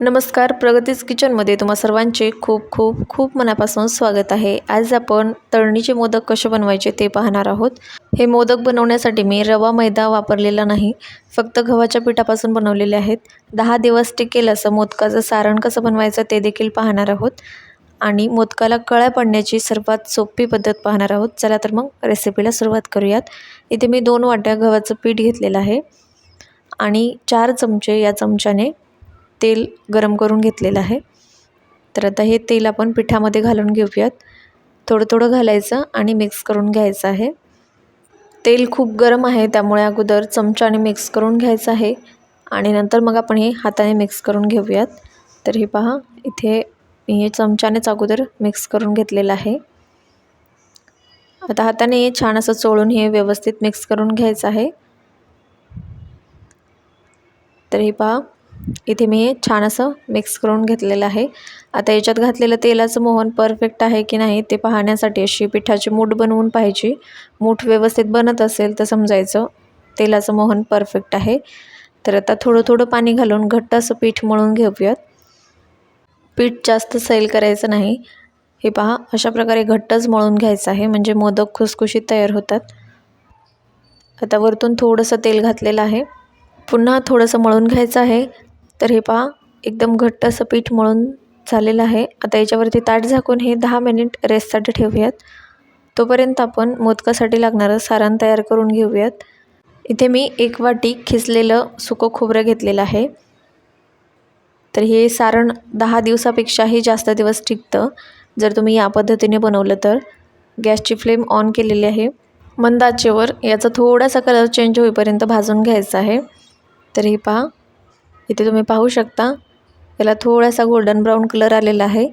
नमस्कार प्रगतीज किचनमध्ये तुम्हा सर्वांचे खूप खूप खूप मनापासून स्वागत आहे. आज आपण तळणीचे मोदक कसे बनवायचे ते पाहणार आहोत. हे मोदक बनवण्यासाठी मी रवा मैदा वापरलेला नाही फक्त गव्हाच्या पिठापासून बनवलेले आहेत. दहा दिवस टिकेल असं मोदकाचं सारण कसं बनवायचं ते देखील पाहणार आहोत. आणि मोदकाला कळ्या पडण्याची सर्वात सोपी पद्धत पाहणार आहोत. चला तर मग रेसिपीला सुरुवात करूयात. इथे मी दोन वाट्या गव्हाचं पीठ घेतलेलं आहे. आणि चार चमचे या चमच्याने तेल गरम करून घेतलेलं आहे. तर आता हे तेल आपण पिठामध्ये घालून घेऊयात. थोडं थोडं घालायचं आणि मिक्स करून घ्यायचं आहे. तेल खूप गरम आहे त्यामुळे अगोदर चमच्याने मिक्स करून घ्यायचं आहे. आणि नंतर मग आपण हे हाताने मिक्स करून घेऊयात. तर हे पहा इथे मी हे चमच्यानेच अगोदर मिक्स करून घेतलेलं आहे. आता हाताने छान असं चोळून हे व्यवस्थित मिक्स करून घ्यायचं आहे. तर हे पहा इथे मी हे छान असं मिक्स करून घेतलेलं आहे. आता याच्यात घातलेलं तेलाचं मोहन परफेक्ट आहे की नाही ते पाहण्यासाठी अशी पिठाची मूठ बनवून पाहिजे मूठ व्यवस्थित बनत असेल तर समजायचं. तेलाचं मोहन परफेक्ट आहे. तर आता थोडं थोडं पाणी घालून घट्ट असं पीठ मळून घेऊयात. पीठ जास्त सैल करायचं नाही. हे पहा अशा प्रकारे घट्टच मळून घ्यायचं आहे म्हणजे मोदक खुसखुशीत तयार होतात. आता वरतून थोडंसं तेल घातलेलं आहे. पुन्हा थोडंसं मळून घ्यायचं आहे. तर हे पहा एकदम घट्ट असं पीठ मळून झालेलं आहे. आता याच्यावरती ताट झाकून हे दहा मिनिट रेस्टसाठी ठेवूयात. तोपर्यंत आपण मोदकासाठी लागणारं सारण तयार करून घेऊयात. इथे मी एक वाटी खिसलेलं सुकं खोबरं घेतलेलं आहे. तर हे सारण दहा दिवसापेक्षाही जास्त दिवस टिकतं जर तुम्ही या पद्धतीने बनवलं तर. गॅसची फ्लेम ऑन केलेली आहे. मंद आचेवर याचा थोडासा कलर चेंज होईपर्यंत भाजून घ्यायचा आहे. तर हे पहा इथे तुम्ही पाहू शकता. याला थोडासा गोल्डन ब्राऊन कलर आलेला आहे.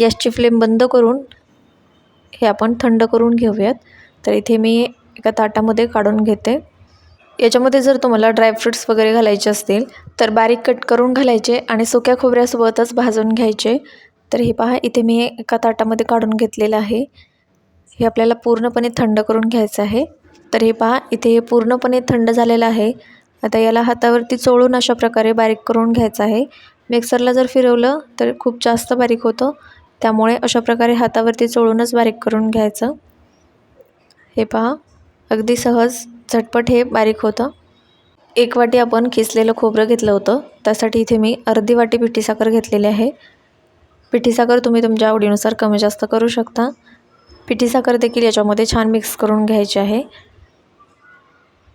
गॅसची फ्लेम बंद करून हे आपण थंड करून घेऊयात. तर इथे मी एका ताटामध्ये काढून घेते. याच्यामध्ये जर तुम्हाला ड्रायफ्रुट्स वगैरे घालायचे असतील तर बारीक कट करून घालायचे आणि सुक्या खोबऱ्यासोबतच भाजून घ्यायचे. तर हे पहा इथे मी एका ताटामध्ये काढून घेतलेलं आहे. हे आपल्याला पूर्णपणे थंड करून घ्यायचं आहे. तर हे पहा इथे हे पूर्णपणे थंड झालेलं आहे. आता याला हातावरती चोळून अशा प्रकारे बारीक करून घ्यायचं आहे. मिक्सरला जर फिरवलं तर खूप जास्त बारीक होतं. त्यामुळे अशा प्रकारे हातावरती चोळूनच बारीक करून घ्यायचं. हे पहा अगदी सहज झटपट हे बारीक होतं. एक वाटी आपण खिसलेलं खोबरं घेतलं होतं. त्यासाठी इथे मी अर्धी वाटी पिठी साखर घेतलेली आहे. पिठी साखर तुम्ही तुमच्या आवडीनुसार कमी जास्त करू शकता. पिठी साखर देखील याच्यामध्ये छान मिक्स करून घ्यायची आहे.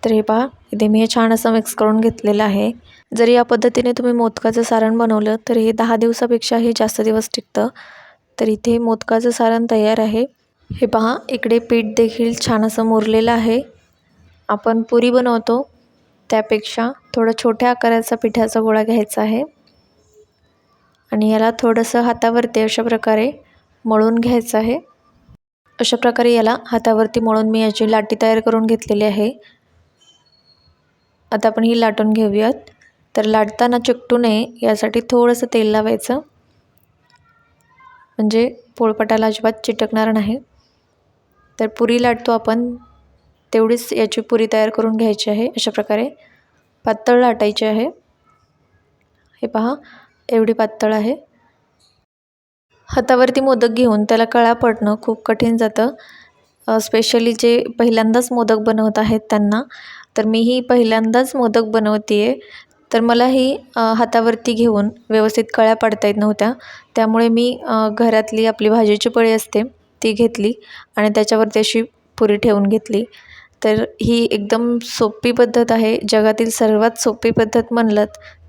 तर हे पहा इथे मी हे छान असं मिक्स करून घेतलेलं आहे. जर या पद्धतीने तुम्ही मोदकाचं सारण बनवलं तर हे दहा दिवसापेक्षा हे जास्त दिवस टिकतं. तर इथे मोदकाचं सारण तयार आहे. हे पहा इकडे पीठ देखील छान असं मुरलेलं आहे. आपण पुरी बनवतो. त्यापेक्षा थोडं छोट्या आकाराचा पिठाचा गोळा घ्यायचा आहे. आणि याला थोडंसं हातावरती अशा प्रकारे मळून घ्यायचं आहे. अशा प्रकारे याला हातावरती मळून मी याची लाटी तयार करून घेतलेली आहे. आता आपण ही लाटून घेऊयात. तर लाटताना चिकटू नये यासाठी थोडंसं तेल लावायचं. म्हणजे पोळपटाला अजिबात चिटकणार नाही. तर पुरी लाटतो आपण. तेवढीच याची पुरी तयार करून घ्यायची आहे अशा प्रकारे. पातळ लाटायची आहे. हे पहा एवढी पातळ आहे. हातावरती मोदक घेऊन त्याला कळा पडणं खूप कठीण जातं. स्पेशली जे पहिल्यांदाच मोदक बनवत आहेत त्यांना. तर मी ही पहिल्यांदाच मोदक बनवते आहे तर मला ही हातावरती घेऊन व्यवस्थित कळ्या पाडता येत नव्हत्या. त्यामुळे मी घरातली आपली भाजीची पळी असते ती घेतली आणि त्याच्यावरती अशी पुरी ठेवून घेतली. तर ही एकदम सोपी पद्धत आहे. जगातील सर्वात सोपी पद्धत म्हणलं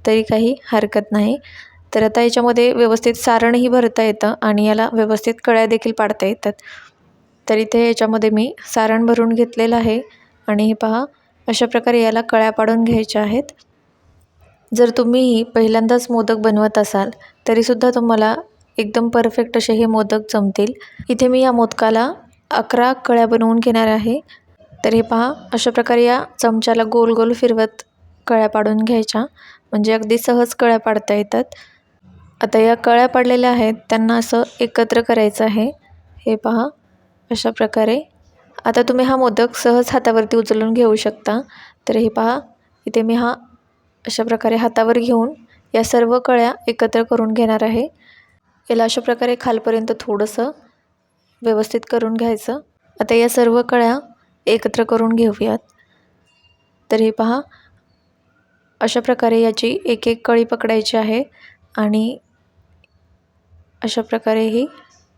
तरी काही हरकत नाही. तर आता याच्यामध्ये व्यवस्थित सारणही भरता येतं आणि याला व्यवस्थित कळ्या देखील पाडता येतात. तर इथे याच्यामध्ये मी सारण भरून घेतलेलं आहे. आणि हे पहा अशा प्रकारे याला कळ्या पाडून घ्यायच्या आहेत. जर तुम्हीही पहिल्यांदाच मोदक बनवत असाल तरीसुद्धा तुम्हाला एकदम परफेक्ट असे हे मोदक जमतील. इथे मी या मोदकाला अकरा कळ्या बनवून घेणार आहे. तर हे पहा अशा प्रकारे या चमच्याला गोल गोल फिरवत कळ्या पाडून घ्यायच्या. म्हणजे अगदी सहज कळ्या पाडता येतात. आता या कळ्या पाडलेल्या आहेत त्यांना असं एकत्र करायचं आहे. हे पहा अशा प्रकारे आता तुम्ही हा मोदक सहज हातावरती उचलून घेऊ शकता. तर हे पहा इथे मी हा अशा प्रकारे हातावर घेऊन या सर्व कळ्या एकत्र करून घेणार आहे. याला अशा प्रकारे खालपर्यंत थोडंसं व्यवस्थित करून घ्यायचं. आता या सर्व कळ्या एकत्र करून घेऊयात. तर हे पहा अशा प्रकारे याची एक एक कळी पकडायची आहे आणि अशा प्रकारे ही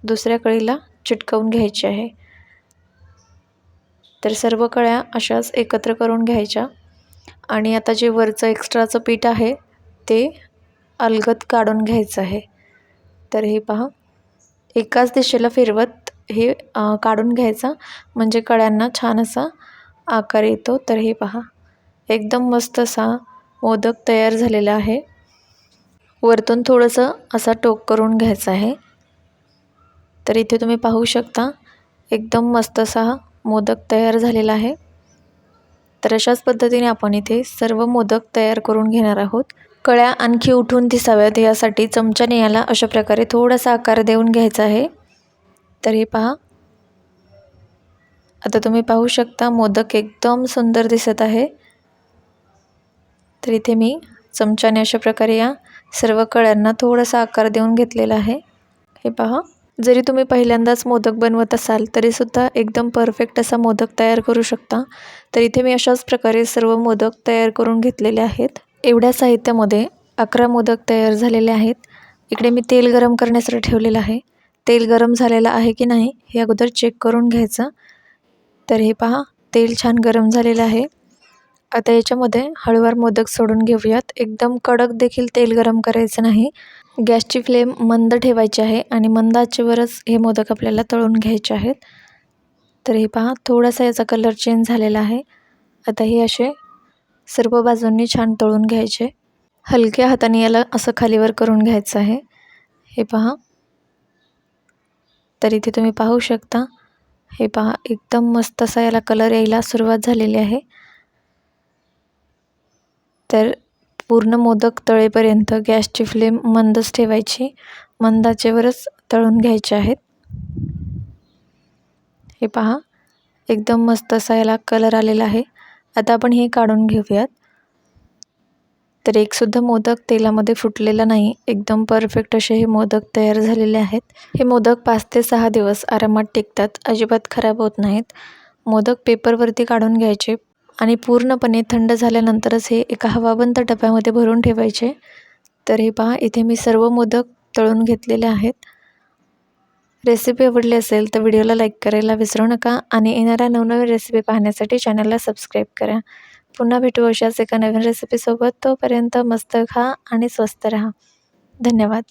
दुसऱ्या कळीला चिटकवून घ्यायची आहे. तर सर्व कळ्या अशाच एकत्र करून घ्यायच्या. आणि आता जे वरचं एक्स्ट्राचं पीठ आहे ते अलगद काढून घ्यायचं आहे. तर हे पहा. एकाच दिशेला फिरवत हे काढून घ्यायचा. म्हणजे कळ्यांना छान असा आकार येतो. तर हे पहा. एकदम मस्त असा मोदक तयार झालेला आहे. वरतून थोडंसं असा टोक करून घ्यायचा आहे. तर इथे तुम्ही पाहू शकता. एकदम मस्त असा मोदक तयार झालेला आहे. तर अशाच पद्धतीने आपण इथे सर्व मोदक तयार करून घेणार आहोत. कळ्या आणखी उठून दिसाव्यात यासाठी चमच्याने याला अशा प्रकारे थोडासा आकार देऊन घ्यायचा आहे. तर हे पहा. आता तुम्ही पाहू शकता मोदक एकदम सुंदर दिसत आहे. तर इथे मी चमच्याने अशा प्रकारे या सर्व कळ्यांना थोडासा आकार देऊन घेतलेला आहे. हे पहा. जरी तुम्ही पहिल्यांदाच मोदक बनवत असाल तरीसुद्धा एकदम परफेक्ट असा मोदक तयार करू शकता. तर इथे मी अशाच प्रकारे सर्व मोदक तयार करून घेतलेले आहेत. एवढ्या साहित्यामध्ये अकरा मोदक तयार झालेले आहेत. इकडे मी तेल गरम करण्यासाठी ठेवलेलं आहे. तेल गरम झालेलं आहे की नाही हे अगोदर चेक करून घ्यायचं. तर हे पहा तेल छान गरम झालेलं आहे. आता याच्यामध्ये हळूवार मोदक सोडून घेऊयात. एकदम कडक देखील तेल गरम करायचं नाही. गॅसची फ्लेम मंद ठेवायची आहे आणि मंद आचेवरच हे मोदक आपल्याला तळून घ्यायचे आहेत. तर हे पहा थोडासा याचा कलर चेंज झालेला आहे. आता हे असे सर्व बाजूंनी छान तळून घ्यायचे. हलक्या हाताने याला असं खालीवर करून घ्यायचं आहे. हे पहा. तर इथे तुम्ही पाहू शकता. हे पहा एकदम मस्त असा याला कलर यायला सुरुवात झालेली आहे. तर पूर्ण मोदक तळेपर्यंत गॅसची फ्लेम मंदच ठेवायची. मंदाचेवरच तळून घ्यायचे आहेत. हे पहा एकदम मस्त असा याला कलर आलेला आहे. आता आपण हे काढून घेऊयात. तर एकसुद्धा मोदक तेलामध्ये फुटलेला नाही. एकदम परफेक्ट असे हे मोदक तयार झालेले आहेत. हे मोदक पाच ते सहा दिवस आरामात टिकतात. अजिबात खराब होत नाहीत. मोदक पेपरवरती काढून घ्यायचे. आणि पूर्णपणे थंड झाल्यानंतरच हे एका हवाबंद डब्यामध्ये भरून ठेवायचे. तर हे पहा इथे मी सर्व मोदक तळून घेतलेले आहेत. रेसिपी आवडली असेल तर व्हिडिओला लाईक करायला विसरू नका आणि येणाऱ्या नवनवीन रेसिपी पाहण्यासाठी चॅनलला सबस्क्राईब करा. पुन्हा भेटू अशाच एका नवीन रेसिपीसोबत तोपर्यंत मस्त खा आणि स्वस्त राहा. धन्यवाद.